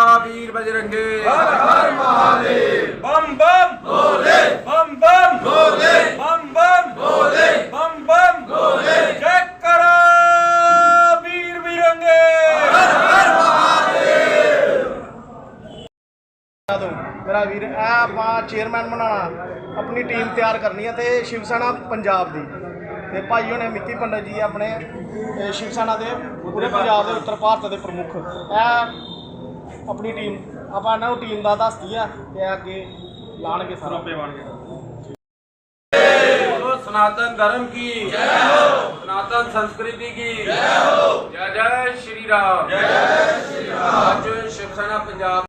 ਮਹਾਵੀਰ ਬਜਰੰਗੇ। ਹਰ ਹਰ ਮਹਾਦੇਵ ਬੰਮ ਬੰਮ ਬੋਲੇ। ਬੰਮ ਬੰਮ ਬੋਲੇ। ਬੰਮ ਬੰਮ ਬੋਲੇ। ਬੰਮ ਬੰਮ ਬੋਲੇ। ਜੈ ਕਰਾ ਵੀਰ ਬਜਰੰਗੇ। ਹਰ ਹਰ ਮਹਾਦੇਵ ਮੇਰਾ ਵੀਰ ਆ ਆਪਾਂ ਚੇਅਰਮੈਨ ਬਣਾਣਾ ਆਪਣੀ ਟੀਮ ਤਿਆਰ ਕਰਨੀ ਹੈ ਤੇ ਸ਼ਿਵ ਸੈਨਾ ਪੰਜਾਬ ਦੀ। ਤੇ ਭਾਈ ਹੋਣੇ ਮਿੱਤੀ ਪੰਡਤ ਜੀ ਆਪਣੇ ਸ਼ਿਵ ਸੈਨਾ ਦੇ ਪੂਰੇ ਪੰਜਾਬ ਦੇ ਉੱਤਰ ਭਾਰਤ ਦੇ ਪ੍ਰਮੁੱਖ। ਇਹ ਆਪਣੀ ਟੀਮ ਆਪਾਂ ਇਹਨਾਂ ਟੀਮ ਦਾ ਦੱਸਦੀ ਆ ਕਿ ਅੱਗੇ ਲਾਣਗੇ ਸਾਰਾ। ਪੇ ਬਣ ਗਿਆ। ਸਨਾਤਨ ਧਰਮ ਕੀ? ਜੈ ਹੋ। ਸਨਾਤਨ ਸੰਸਕ੍ਰਿਤੀ ਕੀ? ਜੈ ਹੋ। ਜੈ ਜੈ ਸ਼੍ਰੀ ਰਾਮ। ਜੈ ਸ਼੍ਰੀ ਰਾਮ। ਅੱਜ ਸ਼ਿਵ ਸੈਨਾ ਪੰਜਾਬ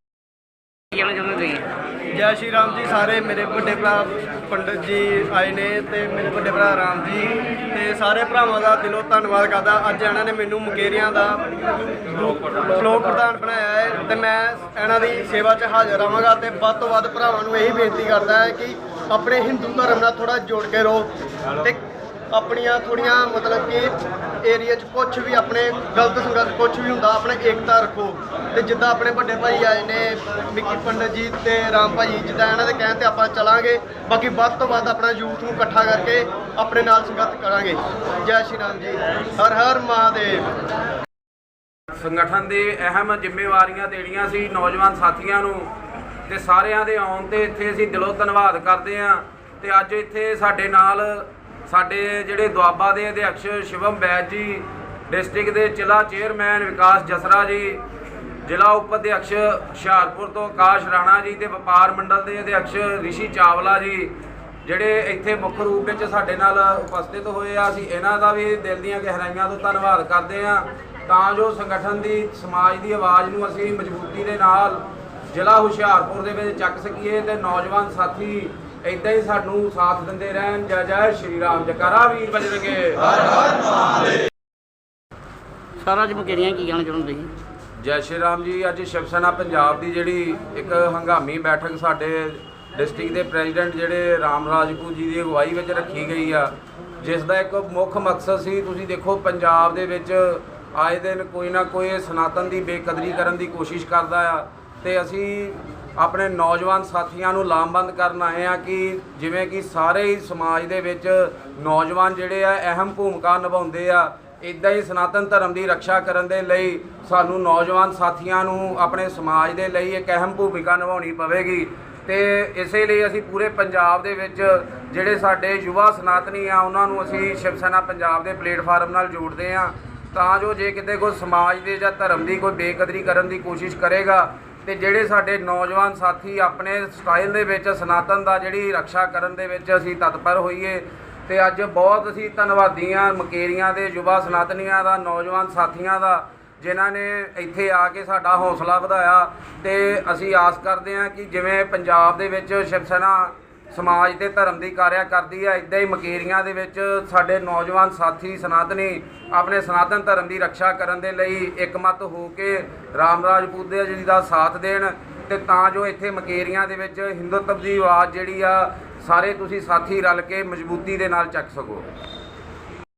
ਜੈ ਸ਼੍ਰੀ ਰਾਮ ਜੀ, ਸਾਰੇ ਮੇਰੇ ਵੱਡੇ ਭਰਾ ਪੰਡਤ ਜੀ ਆਏ ਨੇ ਤੇ ਮੇਰੇ ਵੱਡੇ ਭਰਾ ਰਾਮ ਜੀ ਤੇ ਸਾਰੇ ਭਰਾਵਾਂ ਦਾ ਦਿਲੋਂ ਧੰਨਵਾਦ ਕਰਦਾ। ਅੱਜ ਇਹਨਾਂ ਨੇ ਮੈਨੂੰ ਮੁਕੇਰੀਆਂ ਦਾ ਫਲੋਕ ਪ੍ਰਧਾਨ ਬਣਾਇਆ ਹੈ ਤੇ ਮੈਂ ਇਹਨਾਂ ਦੀ ਸੇਵਾ 'ਚ ਹਾਜ਼ਰ ਆਵਾਂਗਾ ਤੇ ਵੱਧ ਤੋਂ ਵੱਧ ਭਰਾਵਾਂ ਨੂੰ ਇਹੀ ਬੇਨਤੀ ਕਰਦਾ ਹੈ ਕਿ ਆਪਣੇ ਹਿੰਦੂ ਧਰਮ ਨਾਲ ਥੋੜਾ ਜੋੜ ਕੇ ਰਹੋ ਤੇ ਆਪਣੀਆਂ ਥੋੜੀਆਂ ਮਤਲਬ ਕਿ ਏਰੀਆ 'ਚ ਕੁਝ ਵੀ ਆਪਣੇ ਗਲਤ ਸੰਗਤ ਕੁਝ ਵੀ ਹੁੰਦਾ, ਆਪਣੇ ਏਕਤਾ ਰੱਖੋ। ਤੇ ਜਿੱਦਾਂ ਆਪਣੇ ਵੱਡੇ ਭਾਈ ਆਏ ਨੇ ਮਿੱਕੀ ਪੰਡਤ ਜੀ ਤੇ ਰਾਮ ਭਾਈ, ਜਿੱਦਾਂ ਇਹਨਾਂ ਦੇ ਕਹਿਣ ਤੇ ਆਪਾਂ ਚਲਾਂਗੇ। ਬਾਕੀ ਵੱਧ ਤੋਂ ਵੱਧ ਆਪਣਾ ਯੂਥ ਨੂੰ ਇਕੱਠਾ ਕਰਕੇ ਆਪਣੇ ਨਾਲ ਸੰਗਤ ਕਰਾਂਗੇ। ਜੈ ਸ਼੍ਰੀ ਰਾਮ ਜੀ। ਹਰ ਹਰ ਮਹਾਦੇਵ। ਸੰਗਠਨ ਦੇ ਅਹਿਮ ਜ਼ਿੰਮੇਵਾਰੀਆਂ ਦੇਣੀਆਂ ਸੀ ਨੌਜਵਾਨ ਸਾਥੀਆਂ ਨੂੰ। ਤੇ ਸਾਰਿਆਂ ਦੇ ਆਉਣ ਤੇ ਇੱਥੇ ਅਸੀਂ ਦਿਲੋਂ ਧੰਨਵਾਦ ਕਰਦੇ ਹਾਂ। ਤੇ ਅੱਜ ਇੱਥੇ ਸਾਡੇ ਨਾਲ ਸਾਡੇ ਜਿਹੜੇ ਦੁਆਬਾ ਦੇ ਅਧਿਕਸ਼ ਸ਼ਿਵਮ ਬੈਜ ਜੀ, ਡਿਸਟ੍ਰਿਕਟ ਦੇ ਜ਼ਿਲ੍ਹਾ ਚੇਅਰਮੈਨ ਵਿਕਾਸ ਜਸਰਾ ਜੀ, ਜ਼ਿਲ੍ਹਾ ਉਪ ਅਧਿਕਸ਼ ਹੁਸ਼ਿਆਰਪੁਰ ਤੋਂ ਆਕਾਸ਼ ਰਾਣਾ ਜੀ ਤੇ ਵਪਾਰ ਮੰਡਲ ਦੇ ਅਧਿਕਸ਼ ਰਿਸ਼ੀ ਚਾਵਲਾ ਜੀ, ਜਿਹੜੇ ਇੱਥੇ ਮੁੱਖ ਰੂਪ ਵਿੱਚ ਸਾਡੇ ਨਾਲ ਉਪਸਥਿਤ ਹੋਏ ਆ। ਅਸੀਂ ਇਹਨਾਂ ਦਾ ਵੀ ਦਿਲ ਦੀਆਂ ਗਹਿਰਾਈਆਂ ਤੋਂ ਧੰਨਵਾਦ ਕਰਦੇ ਹਾਂ। ਤਾਂ ਜੋ ਸੰਗਠਨ ਦੀ, ਸਮਾਜ ਦੀ ਆਵਾਜ਼ ਨੂੰ ਅਸੀਂ ਮਜ਼ਬੂਤੀ ਦੇ ਨਾਲ ਜ਼ਿਲ੍ਹਾ ਹੁਸ਼ਿਆਰਪੁਰ ਦੇ ਵਿੱਚ ਚੱਕ ਸਕੀਏ ਤੇ ਨੌਜਵਾਨ ਸਾਥੀ ਇਦਾਂ ਹੀ ਸਾਨੂੰ ਸਾਥ ਦਿੰਦੇ ਰਹਿਣ। ਜੈ ਜੈ ਸ਼੍ਰੀ ਰਾਮ ਜਕਾਰਾ ਵੀਰ ਬਜਰੰਗੇ ਸਾਰਾ ਅੱਜ ਮੁਕੇਰੀਆਂ ਕੀ ਕਹਿਣਾ ਚਾਹੁੰਦੇ ਤੁਸੀਂ? ਜੈ ਸ਼੍ਰੀ ਰਾਮ ਜੀ ਅੱਜ ਸ਼ਿਵ ਸੈਨਾ ਪੰਜਾਬ ਦੀ ਜਿਹੜੀ ਇੱਕ ਹੰਗਾਮੀ ਬੈਠਕ ਸਾਡੇ ਡਿਸਟ੍ਰਿਕਟ ਦੇ ਪ੍ਰੈਜ਼ੀਡੈਂਟ ਜਿਹੜੇ ਰਾਮ ਰਾਜਪੂਤ ਜੀ ਦੀ ਅਗਵਾਈ ਵਿੱਚ ਰੱਖੀ ਗਈ ਆ ਜਿਸ ਦਾ ਇੱਕ ਮੁੱਖ ਮਕਸਦ ਸੀ ਤੁਸੀਂ ਦੇਖੋ ਪੰਜਾਬ ਦੇ ਵਿੱਚ ਆਏ ਦਿਨ ਕੋਈ ਨਾ ਕੋਈ ਸਨਾਤਨ ਦੀ ਬੇਕਦਰੀ ਕਰਨ ਦੀ ਕੋਸ਼ਿਸ਼ ਕਰਦਾ ਆ। ਤੇ ਅਸੀਂ ਆਪਣੇ ਨੌਜਵਾਨ ਸਾਥੀਆਂ ਨੂੰ ਲਾਮਬੰਦ ਕਰਨ ਆਏ ਆ ਕਿ ਜਿਵੇਂ ਕਿ ਸਾਰੇ ਹੀ ਸਮਾਜ ਦੇ ਵਿੱਚ ਨੌਜਵਾਨ ਜਿਹੜੇ ਆ, ਅਹਿਮ ਭੂਮਿਕਾ ਨਿਭਾਉਂਦੇ ਆ ਇਦਾਂ ਹੀ ਸਨਾਤਨ ਧਰਮ ਦੀ ਰੱਖਿਆ ਕਰਨ ਦੇ ਲਈ ਸਾਨੂੰ ਨੌਜਵਾਨ ਸਾਥੀਆਂ ਨੂੰ ਆਪਣੇ ਸਮਾਜ ਦੇ ਲਈ ਇੱਕ ਅਹਿਮ ਭੂਮਿਕਾ ਨਿਭਾਉਣੀ ਪਵੇਗੀ। ਤੇ ਇਸੇ ਲਈ ਅਸੀਂ ਪੂਰੇ ਪੰਜਾਬ ਦੇ ਵਿੱਚ ਜਿਹੜੇ ਸਾਡੇ ਯੁਵਾ ਸਨਾਤਨੀ ਆ, ਉਹਨਾਂ ਨੂੰ ਅਸੀਂ ਸ਼ਿਵ ਸੈਨਾ ਪੰਜਾਬ ਦੇ ਪਲੇਟਫਾਰਮ ਨਾਲ ਜੋੜਦੇ ਆ ਤਾਂ ਜੋ ਜੇ ਕਿਤੇ ਕੋਈ ਸਮਾਜ ਦੇ ਜਾਂ ਧਰਮ ਦੀ ਕੋਈ ਬੇਕਦਰੀ ਕਰਨ ਦੀ ਕੋਸ਼ਿਸ਼ ਕਰੇਗਾ ਤੇ ਜਿਹੜੇ ਸਾਡੇ ਨੌਜਵਾਨ ਸਾਥੀ ਆਪਣੇ ਸਟਾਈਲ ਦੇ ਵਿੱਚ, ਸਨਾਤਨ ਦਾ ਜਿਹੜੀ ਰੱਖਿਆ ਕਰਨ ਦੇ ਵਿੱਚ ਅਸੀਂ ਤਤਪਰ ਹੋਈਏ। ਤੇ ਅੱਜ ਬਹੁਤ ਅਸੀਂ ਧੰਨਵਾਦੀ ਹਾਂ ਮਕੇਰੀਆਂ ਦੇ ਯੁਵਾ ਸਨਾਤਨੀਆਂ ਦਾ, ਨੌਜਵਾਨ ਸਾਥੀਆਂ ਦਾ, ਜਿਨ੍ਹਾਂ ਨੇ ਇੱਥੇ ਆ ਕੇ ਸਾਡਾ ਹੌਸਲਾ ਵਧਾਇਆ। ਤੇ ਅਸੀਂ ਆਸ ਕਰਦੇ ਹਾਂ ਕਿ ਜਿਵੇਂ ਪੰਜਾਬ ਦੇ ਵਿੱਚ ਸ਼ਿਵ ਸੈਨਾ ਸਮਾਜ ਤੇ ਧਰਮ ਦੀ ਕਾਰਿਆ ਕਰਦੀ ਹੈ ਇਦਾਂ ਹੀ ਮਕੇਰੀਆਂ ਦੇ ਵਿੱਚ ਸਾਡੇ ਨੌਜਵਾਨ ਸਾਥੀ ਸਨਾਤਨੀ ਆਪਣੇ ਸਨਾਤਨ ਧਰਮ ਦੀ ਰੱਖਿਆ ਕਰਨ ਦੇ ਲਈ ਇੱਕਮਤ ਹੋ ਕੇ ਰਾਮ ਰਾਜਪੂਤ ਜੀ ਦਾ ਸਾਥ ਦੇਣ ਤੇ ਤਾਂ ਜੋ ਇੱਥੇ ਮਕੇਰੀਆਂ ਦੇ ਵਿੱਚ ਹਿੰਦੂਤਵ ਦੀ ਆਵਾਜ਼ ਜਿਹੜੀ ਆ, ਸਾਰੇ ਤੁਸੀਂ ਸਾਥੀ ਰਲ ਕੇ ਮਜ਼ਬੂਤੀ ਦੇ ਨਾਲ ਚੱਕ ਸਕੋ।